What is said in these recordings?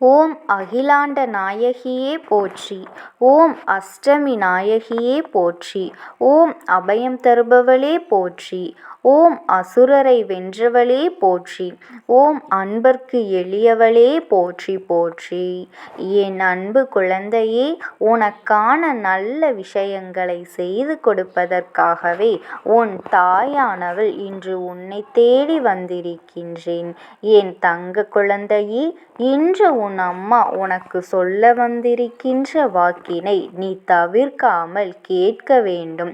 ஓம் அகிலாண்ட நாயகியே போற்றி! ஓம் அஷ்டமி நாயகியே போற்றி! ஓம் அபயம் தருபவளே போற்றி! ஓம் அசுரரை வென்றவளே போற்றி! ஓம் அன்பர்க்கு எளியவளே போற்றி போற்றி! என் அன்பு குழந்தையே, உனக்கான நல்ல விஷயங்களை செய்து கொடுப்பதற்காகவே உன் தாயானவள் இன்று உன்னை தேடி வந்திருக்கின்றேன். என் தங்க குழந்தையே, இன்று உன் அம்மா உனக்கு சொல்ல வந்திருக்கின்ற வாக்கினை நீ தவிர்க்காமல் கேட்க வேண்டும்.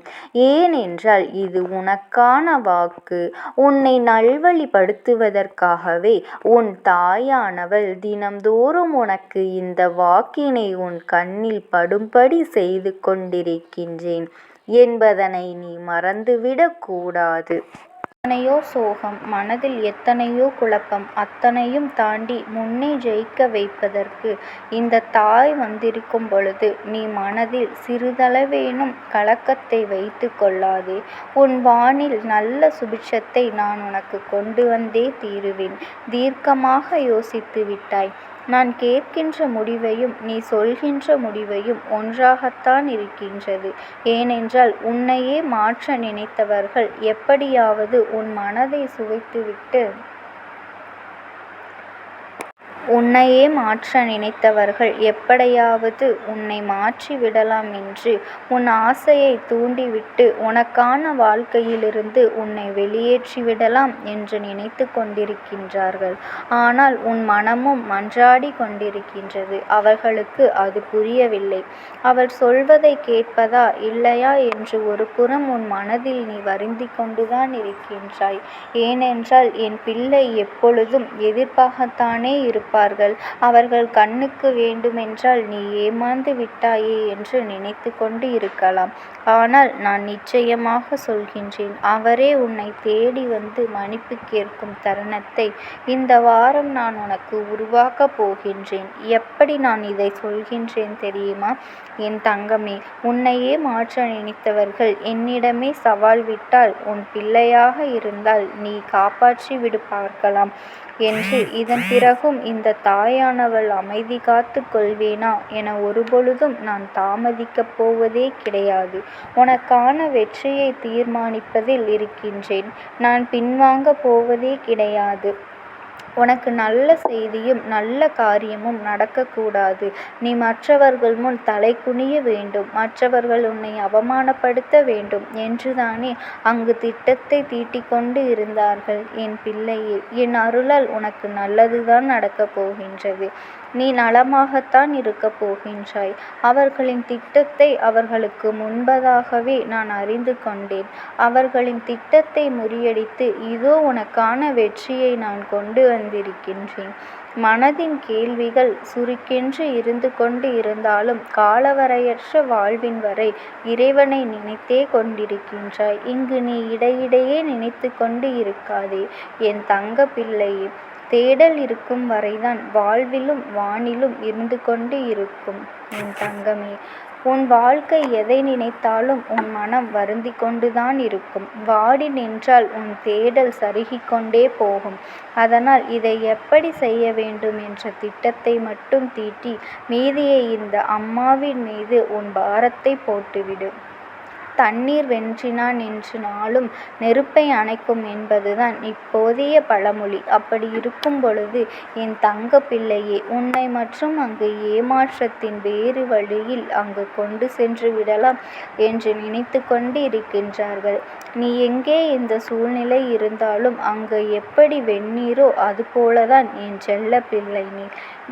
ஏனென்றால் இது உனக்கான வாக்கு. உன்னை நல்வழிப்படுத்துவதற்காகவே உன் தாயானவள் தினம்தோறும் உனக்கு இந்த வாக்கினை உன் கண்ணில் படும்படி செய்து கொண்டிருக்கின்றேன் என்பதனை நீ மறந்துவிடக்கூடாது எத்தனையோ சோகம், மனதில் எத்தனையோ குழப்பம் அத்தனையும் தாண்டி முன்னே ஜெயிக்க வைப்பதற்கு இந்த தாய் வந்திருக்கும் பொழுது நீ மனதில் சிறிதளவேனும் கலக்கத்தை வைத்து கொள்ளாதே. உன் வானில் நல்ல சுபிட்சத்தை நான் உனக்கு கொண்டு வந்தே தீருவேன். தீர்க்கமாக யோசித்து விட்டாய். நான் கேட்கின்ற முடிவையும் நீ சொல்கின்ற முடிவையும் ஒன்றாகத்தான் இருக்கின்றது. ஏனென்றால் உன்னையே மாற்ற நினைத்தவர்கள் எப்படியாவது உன் மனதைச் சுவைத்துவிட்டு உன்னையே மாற்ற நினைத்தவர்கள் எப்படியாவது உன்னை மாற்றி விடலாம் என்று உன் ஆசையைத் தூண்டிவிட்டு உனக்கான வாழ்க்கையிலிருந்து உன்னை வெளியேற்றி விடலாம் என்று நினைத்துக் கொண்டிருக்கின்றார்கள். ஆனால் உன் மனமும் மன்றாடிக் கொண்டிருக்கின்றது. அவர்களுக்கு அது புரியவில்லை. அவள் சொல்வதைக் கேட்பதா இல்லையா என்று ஒருபுறம் உன் மனதில் நீ வருந்திக் கொண்டுதான் இருக்கின்றாய். ஏனென்றால் என் பிள்ளை எப்பொழுதும் எதிர்ப்பாகத்தானே இருப்பார்கள். அவர்கள் கண்ணுக்கு வேண்டுமென்றால் நீ ஏமாந்து விட்டாயே என்று நினைத்து கொண்டு இருக்கலாம். ஆனால் நான் நிச்சயமாக சொல்கின்றேன் அவரே உன்னை தேடி வந்து மன்னிப்பு கேட்கும் தருணத்தை இந்த வாரம் நான் உனக்கு உருவாக்கப் போகின்றேன். எப்படி நான் இதை சொல்கின்றேன் தெரியுமா? என் தங்கமே, உன்னையே மாற்ற நினைத்தவர்கள் என்னிடமே சவால் விட்டால் உன் பிள்ளையாக இருந்தால் நீ காப்பாற்றி பார்க்கலாம் என்று இதன் பிறகும் இந்தத் தாயானவள் அமைதி காத்துக் கொள்வேனா என ஒருபொழுதும் நான் தாமதிக்கப் போவதே கிடையாது. உனக்கான வெற்றியைத் தீர்மானிப்பதில் இருக்கின்றேன். நான் பின்வாங்கப் போவதே கிடையாது. உனக்கு நல்ல செய்தியும் நல்ல காரியமும் நடக்கக்கூடாது நீ மற்றவர்கள் முன் தலைகுனிய வேண்டும் மற்றவர்கள் உன்னை அவமானப்படுத்த வேண்டும் என்றுதானே அங்கு திட்டத்தை தீட்டிக்கொண்டு இருந்தார்கள்? என் பிள்ளையே, என் அருளால் உனக்கு நல்லதுதான் நடக்கப் போகின்றது. நீ நலமாகத்தான் இருக்கப் போகின்றாய். அவர்களின் திட்டத்தை அவர்களுக்கு முன்பதாகவே நான் அறிந்து கொண்டேன். அவர்களின் திட்டத்தை முறியடித்து இதோ உனக்கான வெற்றியை நான் கொண்டு வந்திருக்கின்றேன். மனதின் கேள்விகள் சுருக்கென்று இருந்து கொண்டு இருந்தாலும் காலவரையற்ற வாழ்வின் வரை இறைவனை நினைத்தே கொண்டிருக்கின்றாய். இங்கு நீ இடையிடையே நினைத்து கொண்டு இருக்காதே என் தங்க பிள்ளையே. தேடல் இருக்கும் வரைதான் வாழ்விலும் வானிலும் இருந்து கொண்டு இருக்கும் என் தங்கமே. உன் வாழ்க்கை எதை நினைத்தாலும் உன் மனம் வருந்திக் கொண்டுதான் இருக்கும். வாடி நின்றால் உன் தேடல் சருகிக் கொண்டே போகும். அதனால் இதை எப்படி செய்ய வேண்டும் என்ற திட்டத்தை மட்டும் தீட்டி மீதியை இந்த அம்மாவின் மீது உன் பாரத்தை போட்டுவிடு. தண்ணீர் வென்றினான் என்று நாளும் நெருப்பை அணைக்கும் என்பதுதான் இப்போதைய பழமொழி. அப்படி இருக்கும் பொழுது என் தங்கப் பிள்ளையே உன்னை மற்றும் அங்கு ஏமாற்றத்தின் வேறு வழியில் அங்கு கொண்டு சென்று விடலாம் என்று நினைத்துக் கொண்டு இருக்கின்றார்கள். நீ எங்கே இந்த சூழ்நிலை இருந்தாலும் அங்கு எப்படி வெந்நீரோ அதுபோலதான் என் செல்லப் பிள்ளை நீ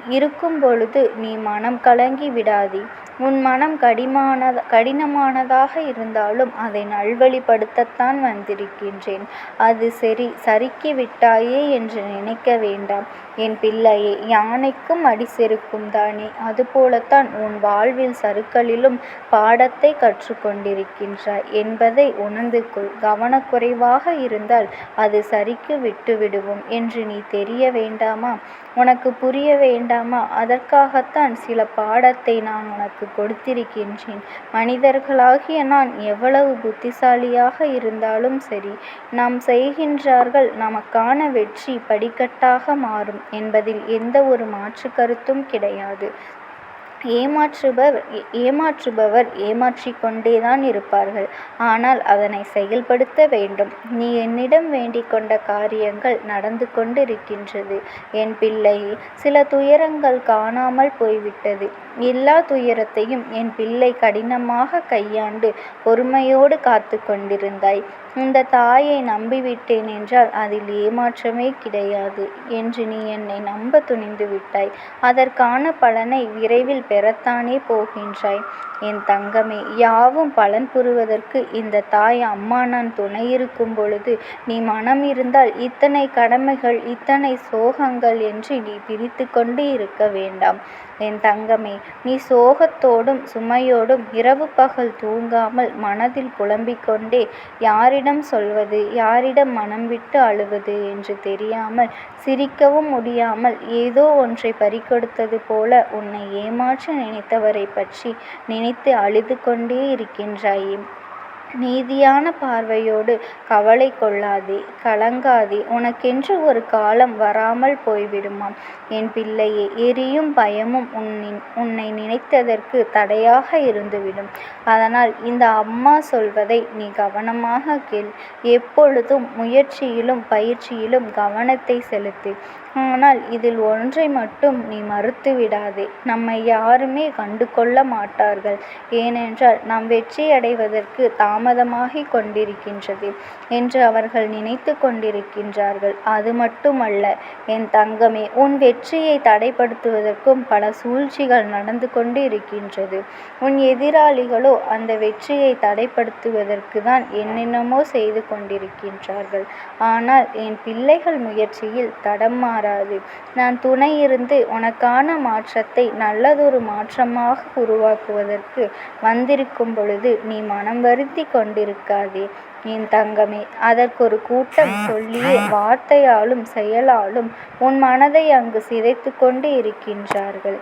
இருக்கும் பொழுது நீ மனம் கலங்கி விடாதே. உன் மனம் கடினமானதாக இருந்தாலும் அதை நல்வழிப்படுத்தத்தான் வந்திருக்கின்றேன். அது சரி சறுக்கி விட்டாயே என்று நினைக்க வேண்டாம் என் பிள்ளையே. யானைக்கும் அடி செருக்கும் தானே அதுபோலத்தான் உன் வாழ்வில் சறுக்கலிலும் பாடத்தை கற்றுக்கொண்டிருக்கின்றாய் என்பதை உணர்ந்து கொள். கவனக்குறைவாக இருந்தால் அது சறுக்கி விட்டுவிடுவோம் என்று நீ தெரிய வேண்டாமா? உனக்கு புரிய வேண்டாமா? அதற்காகத்தான் சில பாடத்தை நான் உனக்கு கொடுத்திருக்கின்றேன். மனிதர்களாகிய நான் எவ்வளவு புத்திசாலியாக இருந்தாலும் சரி நாம் செய்கின்றார்கள் நமக்கான வெற்றி படிக்கட்டாக மாறும். என்பதில் எந்த ஒரு மாற்றுக் கருத்தும் கிடையாது. ஏமாற்றுபவர் ஏமாற்றிக் கொண்டேதான் இருப்பார்கள். ஆனால் அதனை செயல்படுத்த வேண்டும். நீ என்னிடம் வேண்டிக் கொண்ட காரியங்கள் நடந்து கொண்டிருக்கின்றது என் பிள்ளையே. சில துயரங்கள் காணாமல் போய்விட்டது. எல்லா துயரத்தையும் என் பிள்ளை கடினமாக கையாண்டு பொறுமையோடு காத்து கொண்டிருந்தாய். இந்த தாயை நம்பிவிட்டேன் என்றால் அதில் ஏமாற்றமே கிடையாது என்று நீ என்னை நம்ப துணிந்து விட்டாய் அதற்கான பலனை விரைவில் பெறத்தானே போகின்றாய். என் தங்கமே. யாவும் பலன் புரிவதற்கு இந்த தாய் அம்மா நான் துணையிருக்கும் பொழுது நீ மனம் இருந்தால் இத்தனை கடமைகள் இத்தனை சோகங்கள் என்று நீ பிரித்து கொண்டு இருக்க வேண்டாம். என் தங்கமே. நீ சோகத்தோடும் சுமையோடும் இரவு பகல் தூங்காமல் மனதில் புலம்பிக்கொண்டே யாரிடம் சொல்வது யாரிடம் மனம் விட்டு அழுவது என்று தெரியாமல் சிரிக்கவும் முடியாமல் ஏதோ ஒன்றை பறிகொடுத்தது போல உன்னை ஏமாற்ற நினைத்தவரைப் பற்றி நினைத்து அழுது கொண்டே இருக்கின்றாயே. நீதியான பார்வையோடு கவலை கொள்ளாதே கலங்காதே உனக்கென்று ஒரு காலம் வராமல் போய்விடுமாம் என் பிள்ளையே. எரியும் பயமும் உன்னை நினைத்ததற்கு தடையாக இருந்துவிடும். அதனால் இந்த அம்மா சொல்வதை நீ கவனமாக கேள். எப்பொழுதும் முயற்சியிலும் பயிற்சியிலும் கவனத்தை செலுத்து. ஆனால் இதில் ஒன்றை மட்டும் நீ மறுத்துவிடாதே. நம்மை யாருமே கண்டுகொள்ள மாட்டார்கள். ஏனென்றால் நாம் வெற்றியடைவதற்கு தாம் தாமதமாகிக் கொண்டிருக்கின்றது என்று அவர்கள் நினைத்து கொண்டிருக்கின்றார்கள். அது மட்டுமல்ல என் தங்கமே. உன் வெற்றியை தடைப்படுத்துவதற்கும் பல சூழ்ச்சிகள் நடந்து கொண்டு இருக்கின்றது. உன் எதிராளிகளோ அந்த வெற்றியை தடைப்படுத்துவதற்கு தான் என்னென்னமோ செய்து கொண்டிருக்கின்றார்கள். ஆனால் என் பிள்ளைகள் முயற்சியில் தடம் மாறாது. நான் துணை இருந்து உனக்கான மாற்றத்தை நல்லதொரு மாற்றமாக உருவாக்குவதற்கு வந்திருக்கும் பொழுது நீ மனம் வருந்தி கொண்டிருக்காதே என் தங்கமே. அதற்கொரு கூட்டம் சொல்லியே வார்த்தையாலும் செயலாலும் உன் மனதை அங்கு சிதைத்துக் கொண்டு இருக்கின்றார்கள்.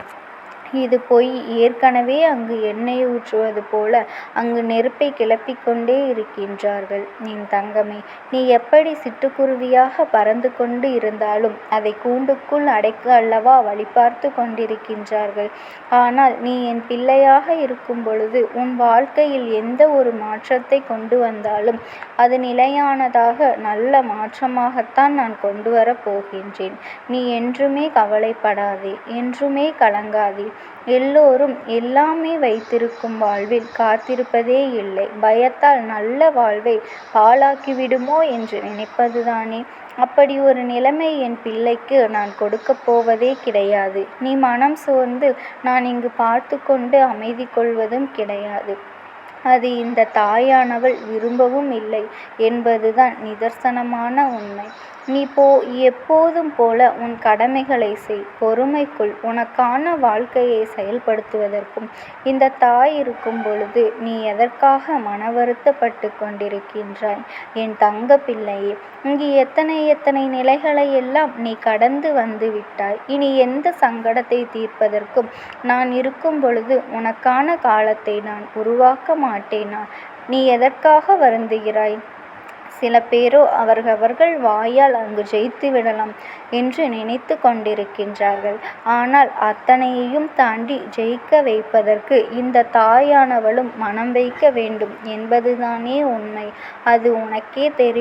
இது பொய். ஏற்கனவே அங்கு எண்ணெய் ஊற்றுவது போல அங்கு நெருப்பை கிளப்பிக் கொண்டே இருக்கின்றார்கள். என் தங்கமே. நீ எப்படி சிட்டுக்குருவியாக பறந்து கொண்டு இருந்தாலும் அதை கூண்டுக்குள் அடைக்க அல்லவா வழிபார்த்து கொண்டிருக்கின்றார்கள். ஆனால் நீ என் பிள்ளையாக இருக்கும் பொழுது உன் வாழ்க்கையில் எந்த ஒரு மாற்றத்தை கொண்டு வந்தாலும் அது நிலையானதாக நல்ல மாற்றமாகத்தான் நான் கொண்டு வரப் போகின்றேன். நீ என்றுமே கவலைப்படாதே. என்றுமே கலங்காதே. எல்லோரும் எல்லாமே வைத்திருக்கும் வாழ்வில் காத்திருப்பதே இல்லை. பயத்தால் நல்ல வாழ்வை பாழாக்கிவிடுமோ என்று நினைப்பதுதானே. அப்படி ஒரு நிலைமை என் பிள்ளைக்கு நான் கொடுக்கப் போவதே கிடையாது. நீ மனம் சோர்ந்து நான் இங்கு பார்த்து கொண்டு அமைதி கொள்வதும் கிடையாது. அது இந்த தாயானவள் விரும்பவும் இல்லை என்பதுதான் நிதர்சனமான உண்மை. நீ போ எப்போதும் போல உன் கடமைகளை செய். பொறுமைக்குள் உனக்கான வாழ்க்கையை செயல்படுத்துவதற்கும் இந்த தாய் இருக்கும் பொழுது நீ எதற்காக மன வருத்தப்பட்டு கொண்டிருக்கின்றாய்? என் தங்க பிள்ளையே. இங்கு எத்தனை எத்தனை நிலைகளை எல்லாம் நீ கடந்து வந்து விட்டாய். இனி எந்த சங்கடத்தை தீர்ப்பதற்கும் நான் இருக்கும் பொழுது உனக்கான காலத்தை நான் உருவாக்க மாட்டேனா? நீ எதற்காக வருந்துகிறாய்? சில பேரோ அவரவர்கள் வாயால் அங்கு ஜெயித்து விடலாம் என்று நினைத்து கொண்டிருக்கின்றார்கள். ஆனால் அத்தனையையும் தாண்டி ஜெயிக்க வைப்பதற்கு இந்த தாயானவளும் மனம் வைக்க வேண்டும் என்பதுதானே உண்மை. அது உனக்கே தெரியும்.